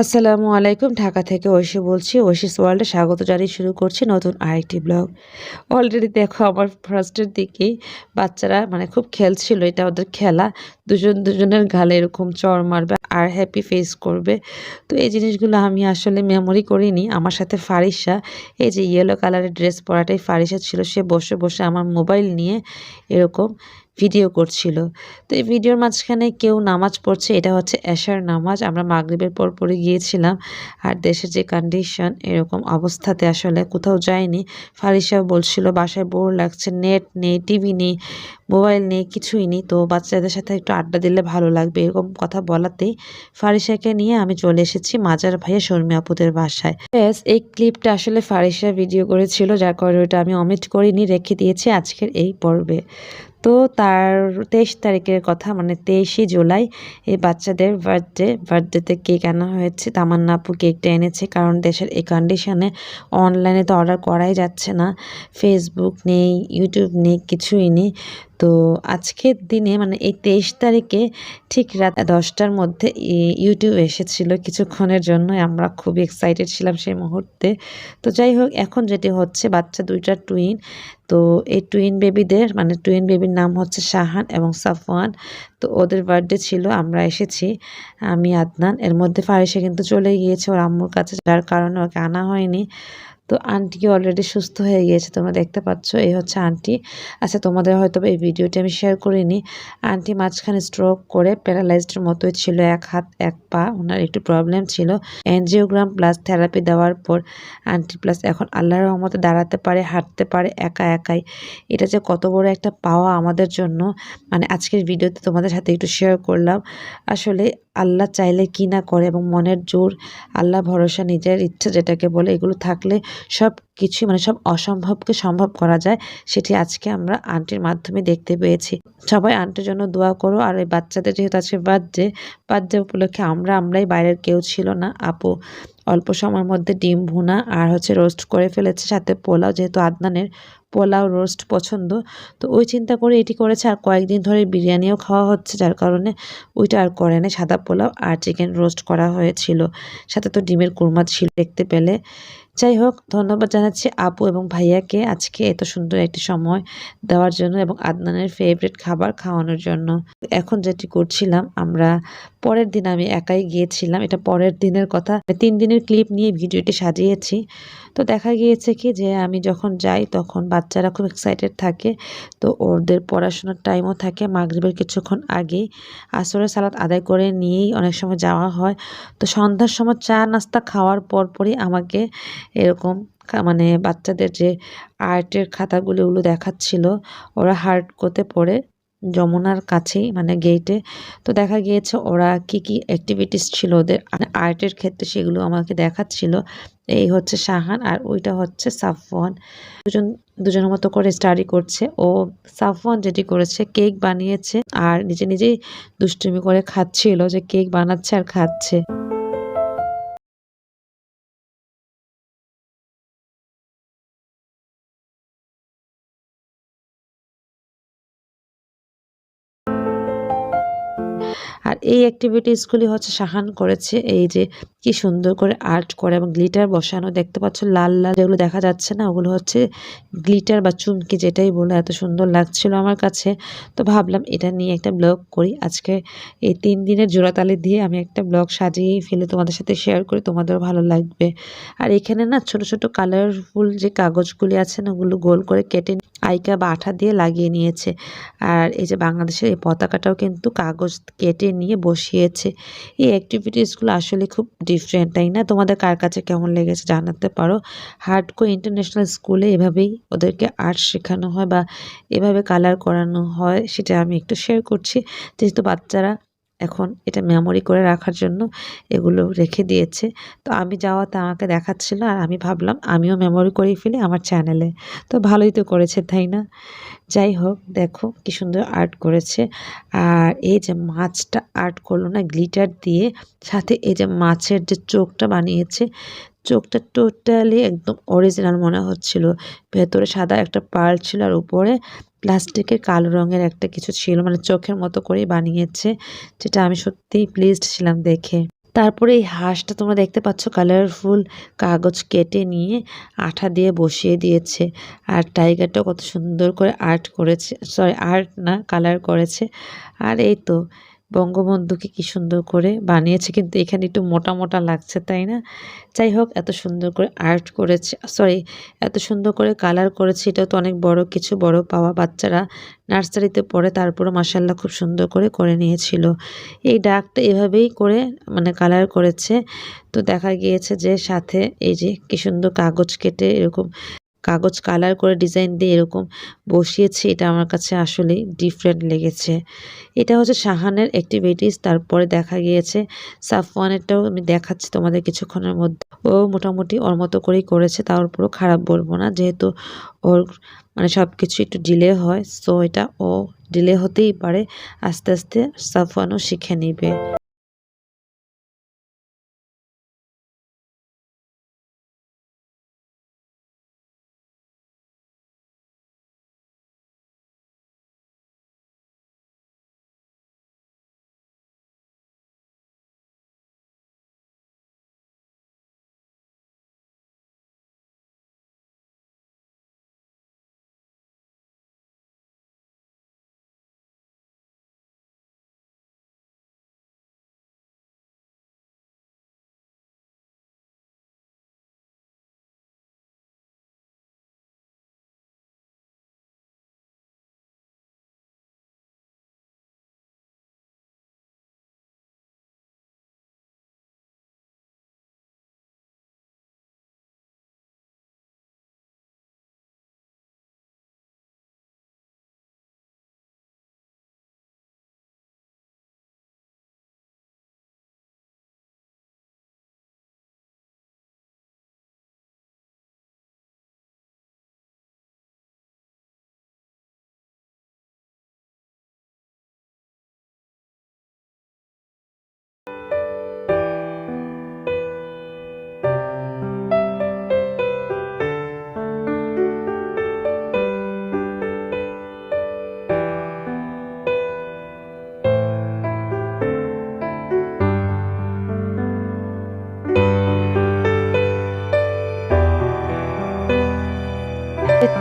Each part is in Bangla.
আসসালামু আলাইকুম, ঢাকা থেকে ঐশী বলছি। ঐশীস ওয়ার্ল্ডে স্বাগত জানিয়ে শুরু করছি নতুন আরেকটি ব্লগ। অলরেডি দেখো আমার ফার্স্টের দিকেই বাচ্চারা মানে খুব খেলছিল, এটা ওদের খেলা। দুজন দুজনের গালে এরকম চর মারবে আর হ্যাপি ফেস করবে। তো এই জিনিসগুলো আমি আসলে মেমোরি করিনি। আমার সাথে ফারিসা, এই যে ইয়েলো কালারের ড্রেস পরাটাই ফারিসা ছিল, সে বসে বসে আমার মোবাইল নিয়ে এরকম ভিডিও করছিল। তো এই ভিডিওর মাঝখানে কেউ নামাজ পড়ছে, এটা হচ্ছে এশার নামাজ। আমরা মাগরিবের পর পরে গিয়েছিলাম আর দেশের যে কন্ডিশন এরকম অবস্থাতে আসলে কোথাও যায়নি। ফারিসাও বলছিল, বাসায় বোর লাগছে নেট নেই টিভি নেই মোবাইল নেই, কিছুই নেই। তো বাচ্চাদের সাথে একটু আড্ডা দিলে ভালো লাগবে, এরকম কথা বলাতেই ফারিসাকে নিয়ে আমি চলে এসেছি মাজার ভাইয়া শর্মী আপুদের বাসায়। ব্যাস এই ক্লিপটা আসলে ফারিসা ভিডিও করেছিল, যার কারণে ওটা আমি অমিট করিনি, রেখে দিয়েছি আজকের এই পর্বে। তো তার তেইশ তারিখের কথা মানে তেইশে জুলাই, এই বাচ্চাদের বার্থডে বার্থডেতে কেক আনা হয়েছে। তামান্না আপু কেকটা এনেছে কারণ দেশের এই কন্ডিশনে অনলাইনে তো অর্ডার করাই যাচ্ছে না। ফেসবুক নেই ইউটিউব নেই, কিছুই নেই। তো আজকের দিনে মানে এই তেইশ তারিখে ঠিক রাত দশটার মধ্যে ইউটিউব এসেছিল কিছুক্ষণের জন্য। আমরা খুব এক্সাইটেড ছিলাম সেই মুহূর্তে। তো যাই হোক, এখন যেটি হচ্ছে বাচ্চা দুইটা টুইন তো এই টুইন বেবিদের মানে টুইন বেবির নাম হচ্ছে শাহান এবং সাফওয়ান। তো ওদের বার্থডে ছিল, আমরা এসেছি, আমি, আদনান। এর মধ্যে ফারিসে কিন্তু চলে গিয়েছে ওর আম্মুর কাছে, যার কারণে ওকে আনা হয়নি। তো আন্টি অলরেডি সুস্থ হয়ে গিয়েছে, তোমরা দেখতে পাচ্ছ, এই হচ্ছে আন্টি। আচ্ছা তোমাদের হয়তো এই ভিডিওটি আমি শেয়ার করিনি। আন্টি মাঝখানে স্ট্রোক করে প্যারালাইজডের মতোই ছিল, এক হাত, এক পা, ওনার একটু প্রবলেম ছিল। এনজিওগ্রাম প্লাস থেরাপি দেওয়ার পর আন্টি প্লাস এখন আল্লাহর রহমতে দাঁড়াতে পারে, হাঁটতে পারে, একা একাই। এটা যে কত বড় একটা পাওয়া আমাদের জন্য। মানে আজকের ভিডিওতে তোমাদের সাথে একটু শেয়ার করলাম। আসলে আল্লাহ চাইলে কি না করে এবং মনের জোর, আল্লাহ ভরসা, নিজের ইচ্ছা যেটাকে বলে, এগুলো থাকলে সব কিছু মানে সব অসম্ভবকে সম্ভব করা যায়। সেটি আজকে আমরা আন্টির মাধ্যমে দেখতে পেয়েছি। সবাই আন্টির জন্য দোয়া করো। আর এই বাচ্চাদের যেহেতু আজকে বার্থডে বার্থডে উপলক্ষে আমরা, আমরাই বাইরের কেউ ছিল না। আপু অল্প সময়ের মধ্যে ডিম ভুনা আর হচ্ছে রোস্ট করে ফেলেছে। সাথে পোলাও যেহেতু আদনানের পোলাও রোস্ট পছন্দ। তো ওই চিন্তা করে এটি করেছে আর কয়েকদিন ধরে বিরিয়ানিও খাওয়া হচ্ছে, যার কারণে ওইটা আর করে না সাদা পোলাও আর চিকেন রোস্ট করা হয়েছিল। সাথে তো ডিমের কুরমা ছিল দেখতে পেলে। যাই হোক, ধন্যবাদ জানাচ্ছি আপু এবং ভাইয়াকে আজকে এত সুন্দর একটি সময় দেওয়ার জন্য এবং আদনানের ফেভারিট খাবার খাওয়ানোর জন্য। এখন যেটি করছিলাম, আমরা পরের দিন আমি একাই গিয়েছিলাম, এটা পরের দিনের কথা। তিন দিনের ক্লিপ নিয়ে ভিডিওটি সাজিয়েছি। তো দেখা গিয়েছে কি যে আমি যখন যাই তখন বাচ্চারা খুব এক্সাইটেড থাকে, তো ওদের পড়াশোনার টাইমও থাকে। মাগরীবের কিছুক্ষণ আগেই আসরের সালাদ আদায় করে নিয়েই অনেক সময় যাওয়া হয়। তো সন্ধ্যার সময় চা, নাস্তা খাওয়ার পরপরই আমাকে এরকম মানে বাচ্চাদের যে আর্টের খাতাগুলো ওগুলো দেখাচ্ছিল, ওরা হার্ড করতে পড়ে। যমুনার কাছেই মানে গেটে তো দেখা গিয়েছে ওরা কি কি অ্যাক্টিভিটিস ছিল ওদের। আর্টের ক্ষেত্রে সেগুলো আমাকে দেখাচ্ছিল। এই হচ্ছে শাহান আর ওইটা হচ্ছে সাফওয়ান। দুজন, দুজনের মতো করে স্টাডি করছে। ও সাফওয়ান যেটি করেছে কেক বানিয়েছে আর নিজে নিজেই দুষ্টুমি করে খাচ্ছিল যে কেক বানাচ্ছে আর খাচ্ছে। আর এই অ্যাক্টিভিটিসগুলি হচ্ছে সাহান করেছে। এই যে কি সুন্দর করে আর্ট করে এবং গ্লিটার বসানো। দেখতে পাচ্ছ লাল লাল যেগুলো দেখা যাচ্ছে না, ওগুলো হচ্ছে গ্লিটার বা চুমকি যেটাই বলে, এত সুন্দর লাগছিল আমার কাছে। তো ভাবলাম এটা নিয়ে একটা ব্লগ করি। আজকে এই তিন দিনের জোড়াতালি দিয়ে আমি একটা ব্লগ সাজিয়েই ফেলে তোমাদের সাথে শেয়ার করি, তোমাদেরও ভালো লাগবে। আর এখানে না ছোট ছোট কালারফুল যে কাগজগুলি আছে না, ওগুলো গোল করে কেটে আইকা বা আঠা দিয়ে লাগিয়ে নিয়েছে। আর এই যে বাংলাদেশের এই পতাকাটাও কিন্তু কাগজ কেটে নিয়ে বসিয়েছে। এই অ্যাক্টিভিটিসগুলো আসলে খুব ডিফারেন্ট তাই না? তোমাদের কার কাছে কেমন লেগেছে জানাতে পারো। হার্ডকো ইন্টারন্যাশনাল স্কুলে এভাবেই ওদেরকে আর্ট শেখানো হয় বা এভাবে কালার করানো হয়, সেটা আমি একটু শেয়ার করছি। যেহেতু বাচ্চারা এখন এটা মেমোরি করে রাখার জন্য এগুলো রেখে দিয়েছে। তো আমি যাওয়াতে আমাকে দেখাচ্ছিল আর আমি ভাবলাম আমিও মেমোরি করে ফেলি আমার চ্যানেলে তো ভালোই তো করেছে, তাই না? যাই হোক, দেখো কি সুন্দর আর্ট করেছে। আর এই যে মাছটা আর্ট করল না গ্লিটার দিয়ে, সাথে এই যে মাছের যে চোখটা বানিয়েছে, চোখটা টোটালি একদম অরিজিনাল মনে হচ্ছিল। ভেতরে সাদা একটা পার্ল ছিল আর উপরে প্লাস্টিকের কালো রঙের একটা কিছু ছিল মানে চোখের মতো করে বানিয়েছে, যেটা আমি সত্যিই প্লিজড ছিলাম দেখে। তারপরে এই হাঁসটা তোমরা দেখতে পাচ্ছ কালারফুল কাগজ কেটে নিয়ে আঠা দিয়ে বসিয়ে দিয়েছে, আর টাইগারটা কত সুন্দর করে আর্ট করেছে সরি আর্ট না কালার করেছে। আর এই তো বঙ্গবন্ধুকে কি সুন্দর করে বানিয়েছে, কিন্তু এখানে একটু মোটা মোটা লাগছে, তাই না? যাই হোক, এত সুন্দর করে আর্ট করেছে সরি এত সুন্দর করে কালার করেছে এটা তো অনেক বড় কিছু, বড় পাওয়া বাচ্চারা নার্সারিতে পড়ে তারপরে মাসাল্লাহ খুব সুন্দর করে করে নিয়েছিল। এই ডাকটা এভাবেই করে মানে কালার করেছে, তো দেখা গিয়েছে যে সাথে এই যে কি সুন্দর কাগজ কেটে এরকম কাগজ কালার করে ডিজাইন দিয়ে এরকম বসিয়েছে, এটা আমার কাছে আসলে ডিফারেন্ট লেগেছে। এটা হচ্ছে শাহানের অ্যাক্টিভিটিস তারপরে দেখা গিয়েছে সাফওয়ানেরটাও আমি দেখাচ্ছি তোমাদের কিছুক্ষণের মধ্যে। ও মোটামুটি ওর মতো করেই করেছে তার উপরও খারাপ বলব না, যেহেতু ওর মানে সব কিছু একটু ডিলে হয় সো এটা ও ডিলে হতেই পারে, আস্তে আস্তে সাফওয়ানও শিখে নিবে।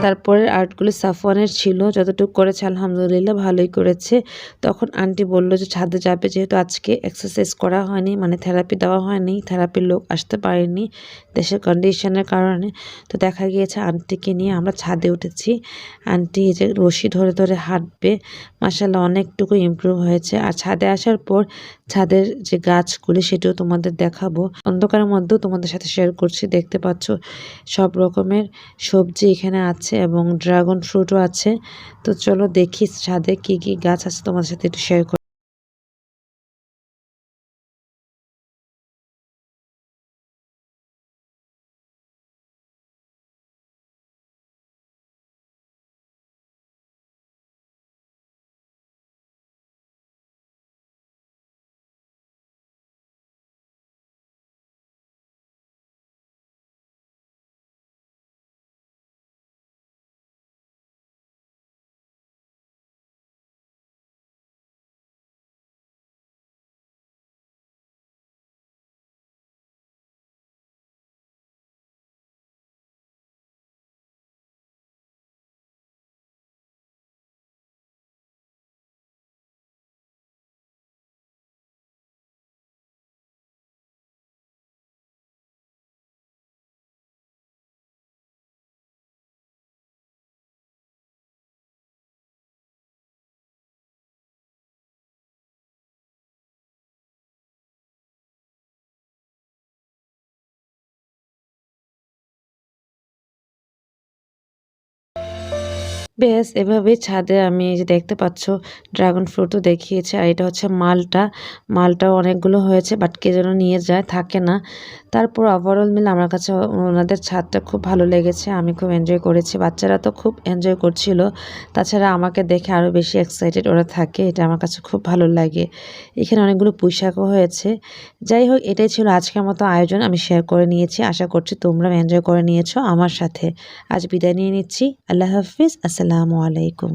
তারপরের আর্টগুলো সাফওয়ানের ছিল, যতটুকু করেছে আলহামদুলিল্লাহ ভালোই করেছে। তখন আন্টি বলল যে ছাদে যাবে, যেহেতু আজকে এক্সারসাইজ করা হয়নি মানে থেরাপি দেওয়া হয়নি থেরাপির লোক আসতে পারেনি দেশের কন্ডিশনের কারণে। তো দেখা গিয়েছে আন্টিকে নিয়ে আমরা ছাদে উঠেছি। আন্টি যে রশি ধরে ধরে হাঁটবে মাসাল্লাহ অনেকটুকু ইমপ্রুভ হয়েছে। আর ছাদে আসার পর ছাদের যে গাছগুলি সেটাও তোমাদের দেখাবো। অন্ধকারের মধ্যেও তোমাদের সাথে শেয়ার করছি, দেখতে পাচ্ছ সব রকমের সবজি এখানে আছে। এবং ড্রাগন ফ্রুটও আছে। তো চলো দেখি ছাদে কি কি গাছ আছে তোমার সাথে একটু শেয়ার বেশ, এভাবে ছাদে আমি যে দেখতে পাচ্ছ ড্রাগন ফ্রুটও দেখিয়েছে, আর এটা হচ্ছে মালটা। মালটাও অনেকগুলো হয়েছে বাট কে যেন নিয়ে যায়, থাকে না। তারপর ওভারঅল মিলে আমার কাছে ওনাদের ছাদটা খুব ভালো লেগেছে, আমি খুব এনজয় করেছি। বাচ্চারা তো খুব এনজয় করছিল, তাছাড়া আমাকে দেখে আরও বেশি এক্সাইটেড ওরা থাকে, এটা আমার কাছে খুব ভালো লাগে। এখানে অনেকগুলো পুঁইশাকও হয়েছে। যাই হোক, এটাই ছিল আজকের মতো আয়োজন, আমি শেয়ার করে নিয়েছি। আশা করছি তোমরা এনজয় করে নিয়েছো আমার সাথে। আজ বিদায় নিয়ে নিচ্ছি, আল্লাহ হাফিজ, আসসালামু আলাইকুম।